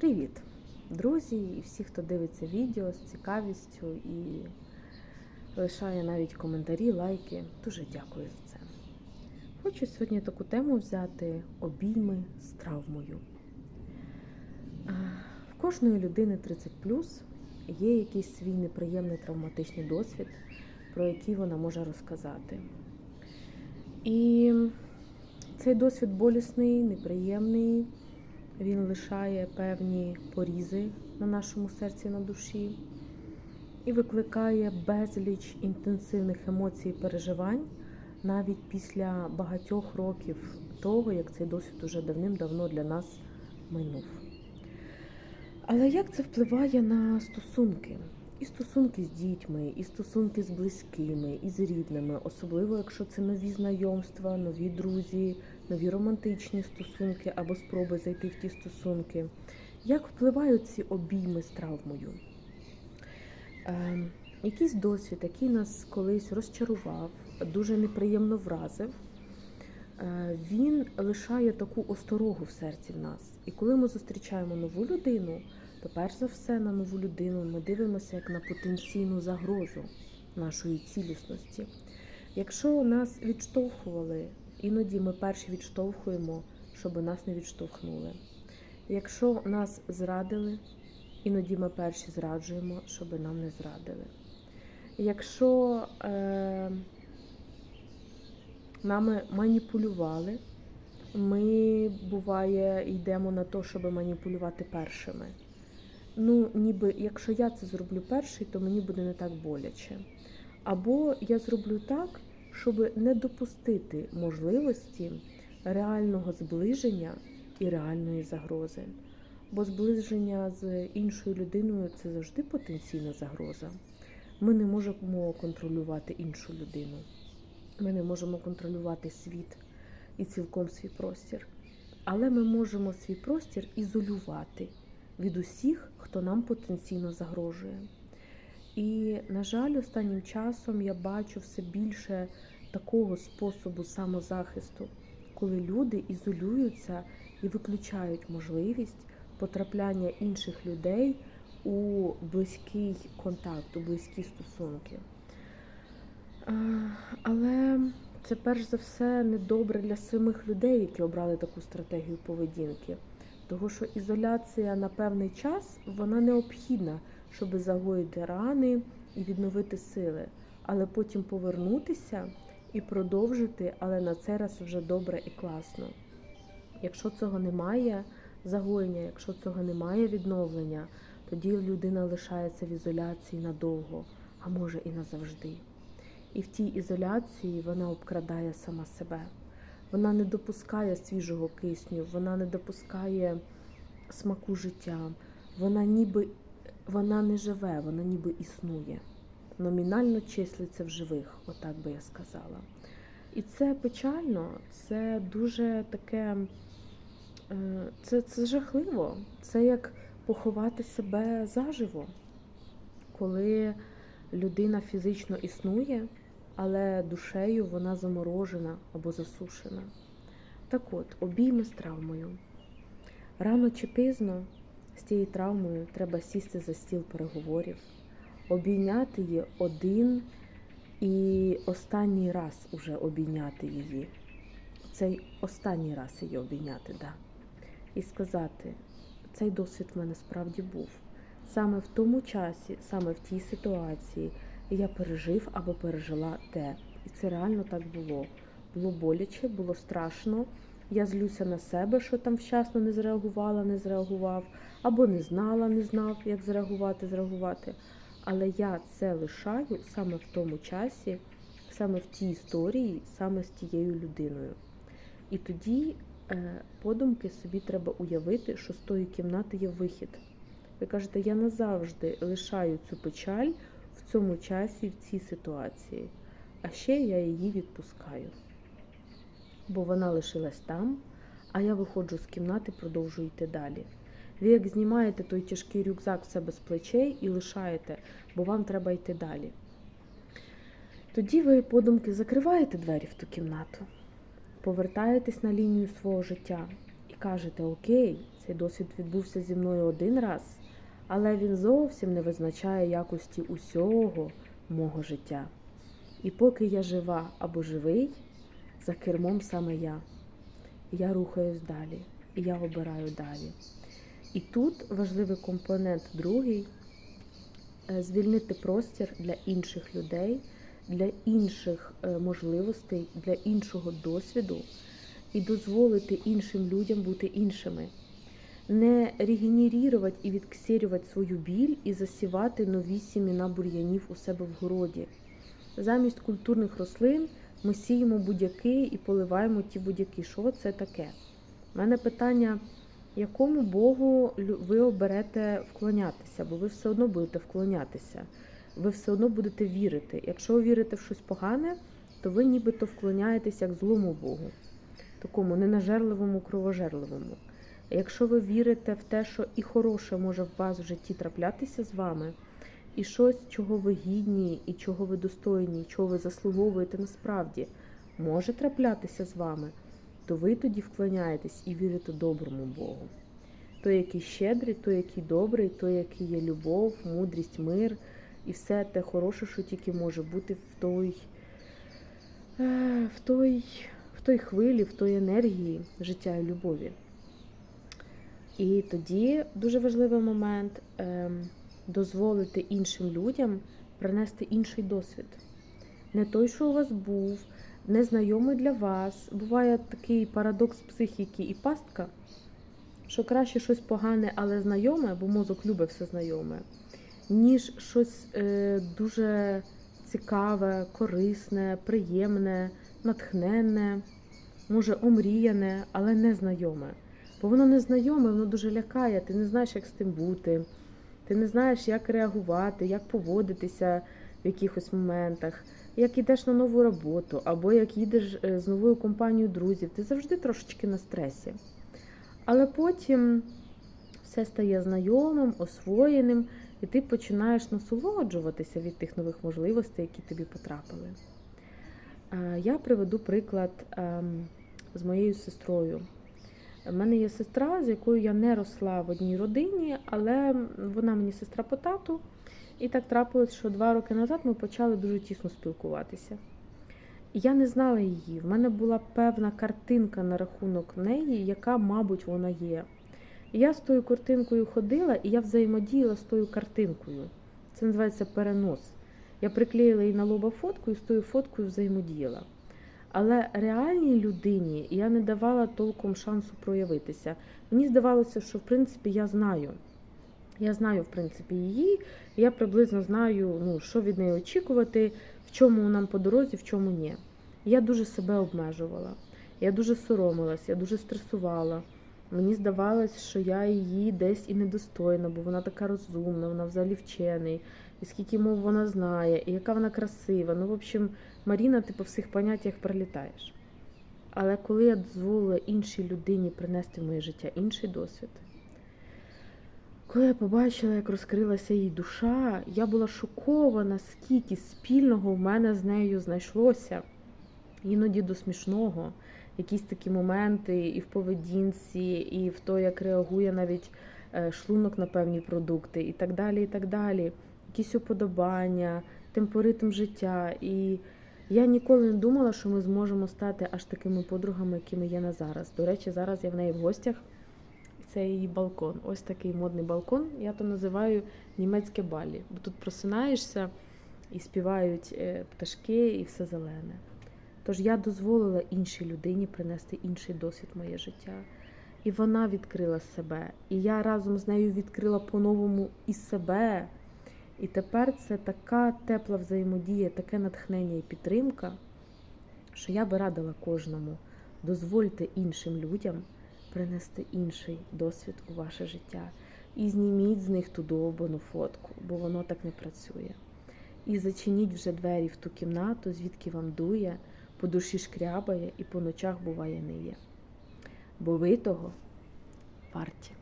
Привіт, друзі, і всі, хто дивиться відео з цікавістю і лишає навіть коментарі, лайки. Дуже дякую за це. Хочу сьогодні таку тему взяти обійми з травмою. В кожної людини 30 є якийсь свій неприємний травматичний досвід, про який вона може розказати. І цей досвід болісний, неприємний. Він лишає певні порізи на нашому серці на душі і викликає безліч інтенсивних емоцій і переживань навіть після багатьох років того, як цей досвід уже давним-давно для нас минув. Але як це впливає на стосунки? І стосунки з дітьми, і стосунки з близькими, і з рідними, особливо якщо це нові знайомства, нові друзі, нові романтичні стосунки або спроби зайти в ті стосунки. Як впливають ці обійми з травмою? Е, якийсь досвід, який нас колись розчарував, дуже неприємно вразив, е, він лишає таку осторогу в серці в нас. І коли ми зустрічаємо нову людину, то перш за все на нову людину ми дивимося як на потенційну загрозу нашої цілісності. Якщо нас відштовхували, іноді ми перші відштовхуємо, щоб нас не відштовхнули. Якщо нас зрадили, іноді ми перші зраджуємо, щоб нам не зрадили. Якщо е, нами маніпулювали, ми буває йдемо на те, щоб маніпулювати першими. Ну, ніби якщо я це зроблю перший, то мені буде не так боляче. Або я зроблю так, щоб не допустити можливості реального зближення і реальної загрози. Бо зближення з іншою людиною це завжди потенційна загроза. Ми не можемо контролювати іншу людину. Ми не можемо контролювати світ і цілком свій простір. Але ми можемо свій простір ізолювати від усіх, хто нам потенційно загрожує. І, на жаль, останнім часом я бачу все більше такого способу самозахисту, коли люди ізолюються і виключають можливість потрапляння інших людей у близький контакт, у близькі стосунки. Але це перш за все недобре для самих людей, які обрали таку стратегію поведінки. Тому що ізоляція на певний час вона необхідна, щоб загоїти рани і відновити сили, але потім повернутися і продовжити, але на цей раз вже добре і класно. Якщо цього немає загоєння, якщо цього немає відновлення, тоді людина лишається в ізоляції надовго, а може і назавжди. І в тій ізоляції вона обкрадає сама себе. Вона не допускає свіжого кисню, вона не допускає смаку життя, вона ніби вона не живе, вона ніби існує. Номінально числиться в живих, отак би я сказала. І це печально, це дуже таке, е, це, це жахливо. Це як поховати себе заживо, коли людина фізично існує, але душею вона заморожена або засушена. Так от, обійми з травмою. Рано чи пізно з тією травмою треба сісти за стіл переговорів, обійняти її один і останній раз уже обійняти її. Цей останній раз її обійняти, да. І сказати, цей досвід в мене справді був. Саме в тому часі, саме в тій ситуації я пережив або пережила те. І це реально так було. Було боляче, було страшно. Я злюся на себе, що там вчасно не зреагувала, не зреагував, або не знала, не знав, як зреагувати, зреагувати. Але я це лишаю саме в тому часі, саме в тій історії, саме з тією людиною. І тоді е, подумки собі треба уявити, що з тої кімнати є вихід. Ви кажете, я назавжди лишаю цю печаль в цьому часі, в цій ситуації, а ще я її відпускаю. Бо вона лишилась там, а я виходжу з кімнати, продовжую йти далі. Ви як знімаєте той тяжкий рюкзак в себе з плечей і лишаєте, бо вам треба йти далі. Тоді ви подумки закриваєте двері в ту кімнату, повертаєтесь на лінію свого життя і кажете, окей, цей досвід відбувся зі мною один раз, але він зовсім не визначає якості усього мого життя. І поки я жива або живий, за кермом саме я. Я рухаюсь далі, і я обираю далі. І тут важливий компонент другий е, звільнити простір для інших людей, для інших е, можливостей, для іншого досвіду і дозволити іншим людям бути іншими. Не регенерувати і відксерювати свою біль і засівати нові сіміна бур'янів у себе в городі. Замість культурних рослин ми сіємо будяки і поливаємо ті будяки. Що це таке? У мене питання, якому Богу ви оберете вклонятися, бо ви все одно будете вклонятися, ви все одно будете вірити. Якщо ви вірите в щось погане, то ви нібито вклоняєтесь як злому Богу, такому ненажерливому, кровожерливому. Якщо ви вірите в те, що і хороше може в вас в житті траплятися з вами, і щось, чого ви гідні, і чого ви достойні, і чого ви заслуговуєте насправді, може траплятися з вами, то ви тоді вклоняєтесь і вірите доброму Богу. Той, який щедрий, той, який добрий, той, який є любов, мудрість, мир і все те хороше, що тільки може бути в той, е, в той, в той хвилі, в той енергії життя і любові. І тоді дуже важливий момент ем, дозволити іншим людям принести інший досвід. Не той, що у вас був, незнайомий для вас. Буває такий парадокс психіки і пастка, що краще щось погане, але знайоме, бо мозок любить все знайоме, ніж щось е, дуже цікаве, корисне, приємне, натхненне, може омріяне, але незнайоме. Бо воно незнайоме, воно дуже лякає, ти не знаєш, як з тим бути, ти не знаєш, як реагувати, як поводитися в якихось моментах, як йдеш на нову роботу, або як їдеш е, з новою компанією друзів, ти завжди трошечки на стресі. Але потім все стає знайомим, освоєним, і ти починаєш насолоджуватися від тих нових можливостей, які тобі потрапили. Е, Я приведу приклад ем, з моєю сестрою. У мене є сестра, з якою я не росла в одній родині, але вона мені сестра по тату. І так трапилось, що два роки назад ми почали дуже тісно спілкуватися. Я не знала її. В мене була певна картинка на рахунок неї, яка, мабуть, вона є. Я з тою картинкою ходила, і я взаємодіяла з тою картинкою. Це називається перенос. Я приклеїла їй на лоба фотку і з тою фоткою взаємодіяла. Але реальній людині я не давала толком шансу проявитися. Мені здавалося, що в принципі я знаю. Я знаю, в принципі, її, я приблизно знаю, ну, що від неї очікувати, в чому нам по дорозі, в чому ні. Я дуже себе обмежувала, я дуже соромилась, я дуже стресувала. Мені здавалось, що я її десь і недостойна, бо вона така розумна, вона взагалі вчений, і скільки мов вона знає, і яка вона красива. Ну, в общем, Маріна, ти по всіх поняттях пролітаєш. Але коли я дозволила іншій людині принести в моє життя інший досвід, коли я побачила, як розкрилася її душа, я була шокована, скільки спільного в мене з нею знайшлося, іноді до смішного. Якісь такі моменти і в поведінці, і в то, як реагує навіть е, шлунок на певні продукти, і так далі. і так далі. Якісь уподобання, темпоритм життя. І я ніколи не думала, що ми зможемо стати аж такими подругами, якими є на зараз. До речі, зараз я в неї в гостях. Це її балкон. Ось такий модний балкон. Я то називаю німецьке балі. Бо тут просинаєшся і співають е, пташки, і все зелене. Тож я дозволила іншій людині принести інший досвід в моє життя. І вона відкрила себе. І я разом з нею відкрила по-новому і себе. І тепер це така тепла взаємодія, таке натхнення і підтримка, що я би радила кожному дозвольте іншим людям принести інший досвід у ваше життя. І зніміть з них ту довбану фотку, бо воно так не працює. І зачиніть вже двері в ту кімнату, звідки вам дує, по душі шкрябає і по ночах буває не є. Бо ви того варті.